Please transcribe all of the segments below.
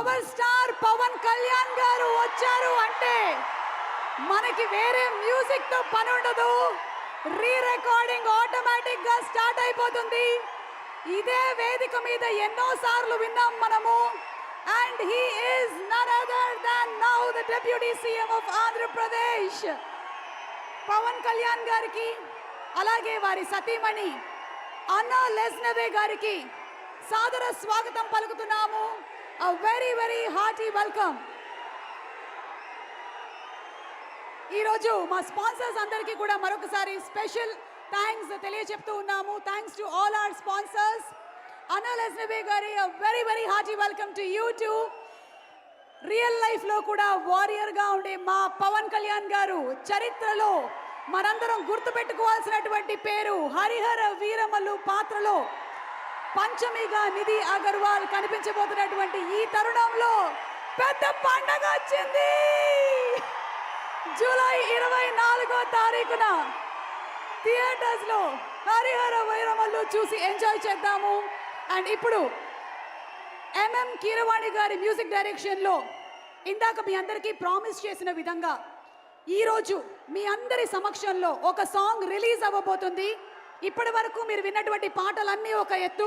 Power star Pawan Kalyan గారు వచ్చారు అంటే మనకి వేరే మ్యూజిక్తో పని ఉండదు. రీ రికార్డింగ్ ఆటోమేటిక్గా స్టార్ట్ అయిపోతుంది. ఇదే వేదిక మీద ఎన్నో సార్లు విన్నాం మనము. And he is none other than now the deputy CM of Andhra Pradesh Pawan Kalyan గారికి అలాగే వారి సతీమణి అన్నా లెస్నవే గారికి సాదర స్వాగతం పలుకుతున్నాము. A very very hearty welcome ఈరోజు మా స్పాన్సర్స్ అందరికీ కూడా మరొకసారి స్పెషల్ థ్యాంక్స్ తెలియచెప్తూ ఉన్నాము. Thanks to all our sponsors Anna Lezhneva గారి very very hearty welcome to you to real లైఫ్లో కూడా వారియర్గా ఉండే మా పవన్ కళ్యాణ్ గారు చరిత్రలో మనందరం గుర్తుపెట్టుకోవాల్సినటువంటి పేరు హరిహర వీరమల్లు పాత్రలో పంచమిగా నిధి అగర్వాల్ కనిపించబోతున్నటువంటి ఈ తరుణంలో పెద్ద పండగ వచ్చింది. జూలై ఇరవై నాలుగో తారీఖున థియేటర్స్లో హరిహర వైరమల్లు చూసి ఎంజాయ్ చేద్దాము. అండ్ ఇప్పుడు ఎంఎం కీరవాణి గారి మ్యూజిక్ డైరెక్షన్లో ఇందాక మీ అందరికీ ప్రామిస్ చేసిన విధంగా ఈరోజు మీ అందరి సమక్షంలో ఒక సాంగ్ రిలీజ్ అవ్వబోతుంది. ఇప్పటి వరకు మీరు విన్నటువంటి పాటలన్నీ ఒక ఎత్తు.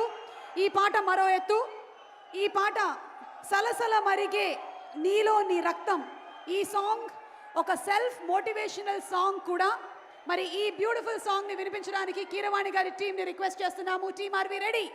ఈ పాట మరో ఎత్తు. ఈ పాట సలసల మరిగే నీలో నీ రక్తం. ఈ సాంగ్ ఒక సెల్ఫ్ మోటివేషనల్ సాంగ్ కూడా. మరి ఈ బ్యూటిఫుల్ సాంగ్ని వినిపించడానికి కీరవాణి గారి టీంని రిక్వెస్ట్ చేస్తున్నాము. Team are we ready?